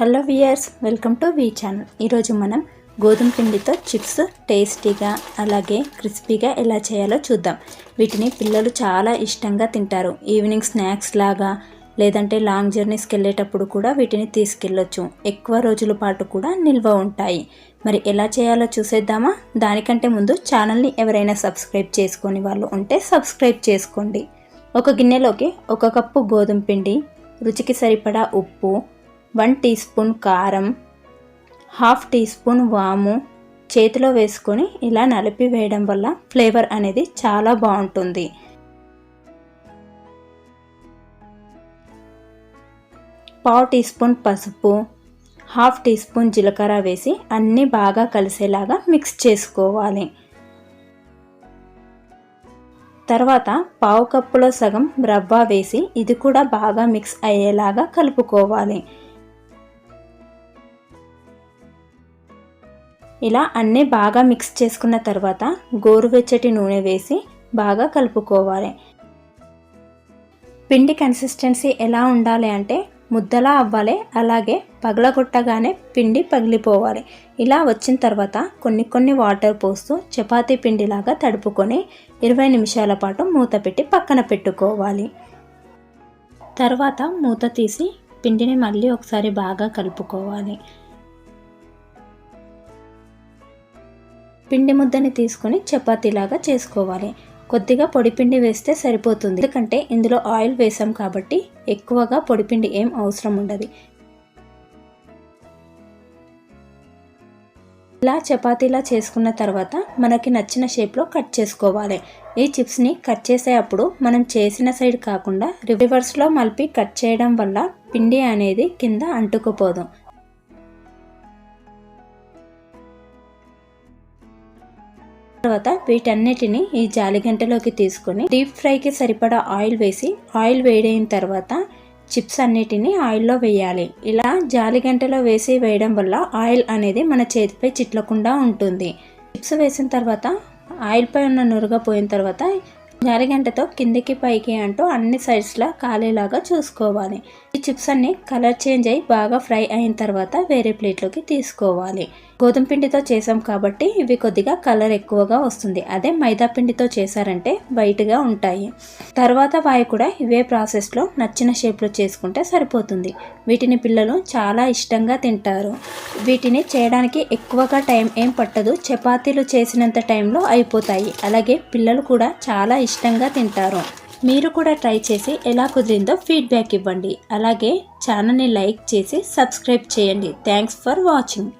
Hello viewers welcome to V channel. ఈరోజు మనం గోధుమ పిండితో చిప్స్ టేస్టీగా అలాగే క్రిస్పీగా ఎలా చేయాలో చూద్దాం. వీటిని పిల్లలు చాలా ఇష్టంగా తింటారు. ఈవినింగ్ స్నాక్స్ లాగా లేదంటే లాంగ్ జర్నీస్కి వెళ్ళేటప్పుడు కూడా వీటిని తీసుకెళ్ళొచ్చు. ఎక్కువ రోజుల పాటు కూడా నిల్వ ఉంటాయి. మరి ఎలా చేయాలో చూసేద్దామా? దానికంటే ముందు ఛానల్ని ఎవరైనా సబ్స్క్రైబ్ చేసుకొని వాళ్ళు ఉంటే సబ్స్క్రైబ్ చేసుకోండి. ఒక గిన్నెలోకి ఒక కప్పు గోధుమ పిండి రుచికి సరిపడా ఉప్పు వన్ టీ స్పూన్ కారం హాఫ్ టీ స్పూన్ వాము చేతిలో వేసుకొని ఇలా నలిపి వేయడం వల్ల ఫ్లేవర్ అనేది చాలా బాగుంటుంది. పావు టీ స్పూన్ పసుపు హాఫ్ టీ స్పూన్ జీలకర్ర వేసి అన్నీ బాగా కలిసేలాగా మిక్స్ చేసుకోవాలి. తర్వాత పావు కప్పులో సగం రవ్వ వేసి ఇది కూడా బాగా మిక్స్ అయ్యేలాగా కలుపుకోవాలి. ఇలా అన్నీ బాగా మిక్స్ చేసుకున్న తర్వాత గోరువెచ్చటి నూనె వేసి బాగా కలుపుకోవాలి. పిండి కన్సిస్టెన్సీ ఎలా ఉండాలి అంటే ముద్దలా అవ్వాలి అలాగే పగలగొట్టగానే పిండి పగిలిపోవాలి. ఇలా వచ్చిన తర్వాత కొన్ని కొన్ని వాటర్ పోస్తూ చపాతీ పిండిలాగా తడుపుకొని ఇరవై నిమిషాల పాటు మూత పెట్టి పక్కన పెట్టుకోవాలి. తర్వాత మూత తీసి పిండిని మళ్ళీ ఒకసారి బాగా కలుపుకోవాలి. పిండి ముద్దని తీసుకొని చపాతీలాగా చేసుకోవాలి. కొద్దిగా పొడిపిండి వేస్తే సరిపోతుంది. ఎందుకంటే ఇందులో ఆయిల్ వేసాం కాబట్టి ఎక్కువగా పొడిపిండి ఏం అవసరం ఉండదు. ఇలా చపాతీలా చేసుకున్న తర్వాత మనకి నచ్చిన షేప్లో కట్ చేసుకోవాలి. ఈ చిప్స్ని కట్ చేసేటప్పుడు మనం చేసిన సైడ్ కాకుండా రివర్స్లో మలిపి కట్ చేయడం వల్ల పిండి అనేది కింద అంటుకుపోదు. తర్వాత వీటన్నిటిని ఈ జాలిగంటలోకి తీసుకొని డీప్ ఫ్రైకి సరిపడా ఆయిల్ వేసి ఆయిల్ వేడైన తర్వాత చిప్స్ అన్నిటిని ఆయిల్లో వేయాలి. ఇలా జాలిగంటలో వేసి వేయడం వల్ల ఆయిల్ అనేది మన చేతిపై చిట్లకుండా ఉంటుంది. చిప్స్ వేసిన తర్వాత ఆయిల్ పై ఉన్న నురుగ పోయిన తర్వాత జాలిగంటతో కిందికి పైకి అంటూ అన్ని సైడ్స్లా కాలేలాగా చూసుకోవాలి. ఈ చిప్స్ అన్ని కలర్ చేంజ్ అయ్యి బాగా ఫ్రై అయిన తర్వాత వేరే ప్లేట్లోకి తీసుకోవాలి. గోధుమ పిండితో చేసాం కాబట్టి ఇవి కొద్దిగా కలర్ ఎక్కువగా వస్తుంది. అదే మైదా పిండితో చేశారంటే వైట్గా ఉంటాయి. తర్వాత వాయి కూడా ఇవే ప్రాసెస్లో నచ్చిన షేప్లో చేసుకుంటే సరిపోతుంది. వీటిని పిల్లలు చాలా ఇష్టంగా తింటారు. వీటిని చేయడానికి ఎక్కువగా టైం ఏం పట్టదు. చపాతీలు చేసినంత టైంలో అయిపోతాయి. అలాగే పిల్లలు కూడా చాలా ఇష్టంగా తింటారు. మీరు కూడా ట్రై చేసి ఎలా కుదిరిందో ఫీడ్బ్యాక్ ఇవ్వండి. అలాగే ఛానల్ని లైక్ చేసి సబ్స్క్రైబ్ చేయండి. Thanks for watching